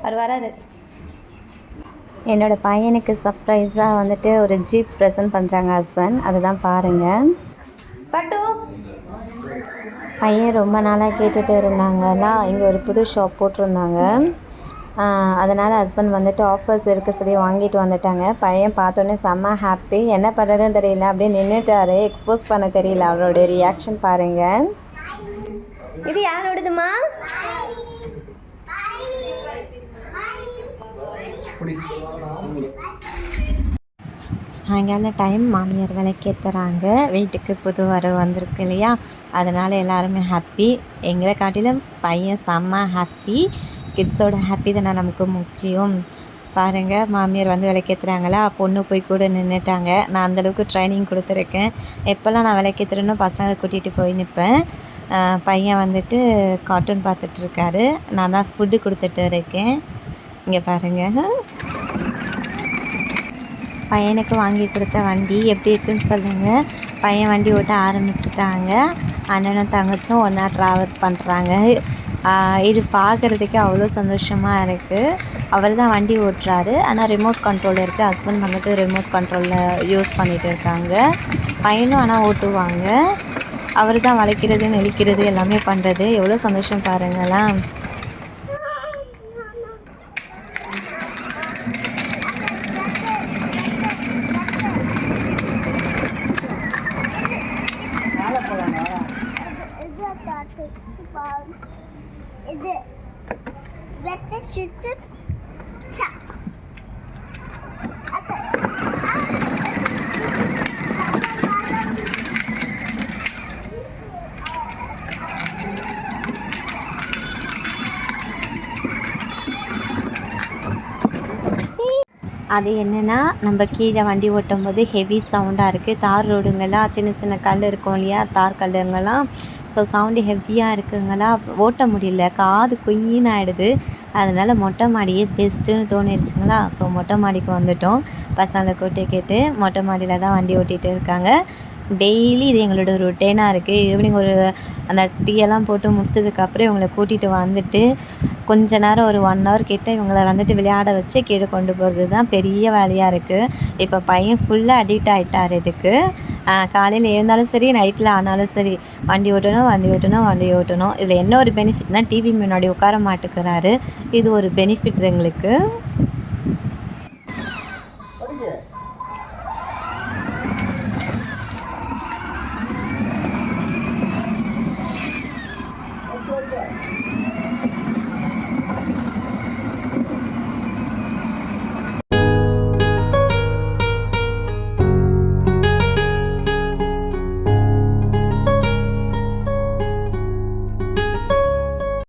அவர் வராரு. என்னோடய பையனுக்கு சர்ப்ரைஸாக வந்துட்டு ஒரு ஜீப் ப்ரெசென்ட் பண்ணுறாங்க ஹஸ்பண்ட் அதுதான் பாருங்கள் பட்டு. பையன் ரொம்ப நாளாக கேட்டுகிட்டு இருந்தாங்கன்னா இங்கே ஒரு புது ஷாப் போட்டிருந்தாங்க. அதனால் ஹஸ்பண்ட் வந்துட்டு ஆஃபர்ஸ் இருக்க சொல்லி வாங்கிட்டு வந்துட்டாங்க. பையன் பார்த்தோன்னே செம்ம ஹாப்பி என்ன பண்ணுறதுன்னு தெரியல. அப்படியே நின்றுட்டாரு எக்ஸ்போஸ் பண்ண தெரியல. அவரோட ரியாக்ஷன் பாருங்கள் இது யாரோடதுமா சாயங்காலம் டைம் மாமியார் விளக்கேற்றுறாங்க வீட்டுக்கு புது வரவு வந்திருக்கு இல்லையா? அதனால் எல்லாருமே ஹாப்பி எங்களை காட்டிலும் பையன் செம்ம ஹாப்பி கிட்ஸோட ஹாப்பி தானே நமக்கு முக்கியம். பாருங்கள் மாமியார் வந்து விளக்கேற்றுறாங்களா பொண்ணு போய் கூட நின்றுட்டாங்க நான் அந்தளவுக்கு ட்ரைனிங் கொடுத்துருக்கேன். எப்போல்லாம் நான் விளக்கேற்றுறேனோ பசங்களை கூட்டிகிட்டு போய் நிற்பேன் பையன் வந்துட்டு கார்ட்டூன் பார்த்துட்ருக்காரு நான் தான் ஃபுட்டு கொடுத்துட்டு இருக்கேன். இங்கே பாருங்கள் பையனுக்கு வாங்கி கொடுத்த வண்டி எப்படி இருக்குன்னு சொல்லுங்கள் பையன் வண்டி ஓட்ட ஆரம்பிச்சிட்டாங்க. அண்ணனும் தங்கச்சும் ஒன்றா ட்ராவல் பண்ணுறாங்க இது பார்க்குறதுக்கே அவ்வளோ சந்தோஷமாக இருக்குது அவர் தான் வண்டி ஓட்டுறாரு. ஆனால் ரிமோட் கண்ட்ரோல் இருக்குது ஹஸ்பண்ட் வந்துட்டு ரிமோட் கண்ட்ரோலில் யூஸ் பண்ணிகிட்டு இருக்காங்க. பையனும் ஆனால் ஓட்டுவாங்க. அவர் தான் வளைக்கிறது நெளிக்கிறது எல்லாமே பண்ணுறது எவ்வளோ சந்தோஷம் பாருங்களேன். இது வெத்த சுச்சு அது என்னென்னா நம்ம கீழே வண்டி ஓட்டும் போது ஹெவி சவுண்டாக இருக்குது தார் ரோடுங்கெல்லாம் சின்ன சின்ன கல் இருக்கும் இல்லையா? தார் கல்லுங்கெல்லாம் ஸோ சவுண்டு ஹெவியாக இருக்குங்களா ஓட்ட முடியல. காது குயின்னு ஆகிடுது அதனால் மொட்டை மாடியே பெஸ்ட்டுன்னு தோணிருச்சுங்களா? ஸோ மொட்டை மாடிக்கு வந்துட்டோம். பசங்களை கூட்டி கேட்டு மொட்டை மாடியில் தான் வண்டி ஓட்டிகிட்டு இருக்காங்க. டெய்லி இது எங்களோட ரொட்டீனாக இருக்குது ஈவினிங் ஒரு அந்த டீயெல்லாம் போட்டு முடிச்சதுக்கப்புறம் இவங்களை கூட்டிகிட்டு வந்துட்டு கொஞ்ச நேரம் ஒரு ஒன் ஹவர் கிட்டே இவங்களை வந்துட்டு விளையாட வச்சு கீழே கொண்டு போகிறது தான் பெரிய வேலையாக இருக்குது இப்போ பையன் ஃபுல்லாக அடிக்ட் ஆகிட்டார் இதுக்கு. காலையில் எழுந்தாலும் சரி நைட்டில் ஆனாலும் சரி வண்டி ஓட்டணும் வண்டி ஓட்டணும் வண்டி ஓட்டணும். இதில் என்ன ஒரு பெனிஃபிட்னா டிவி முன்னாடி உட்கார மாட்டேங்கிறாரு. இது ஒரு பெனிஃபிட் எங்களுக்கு.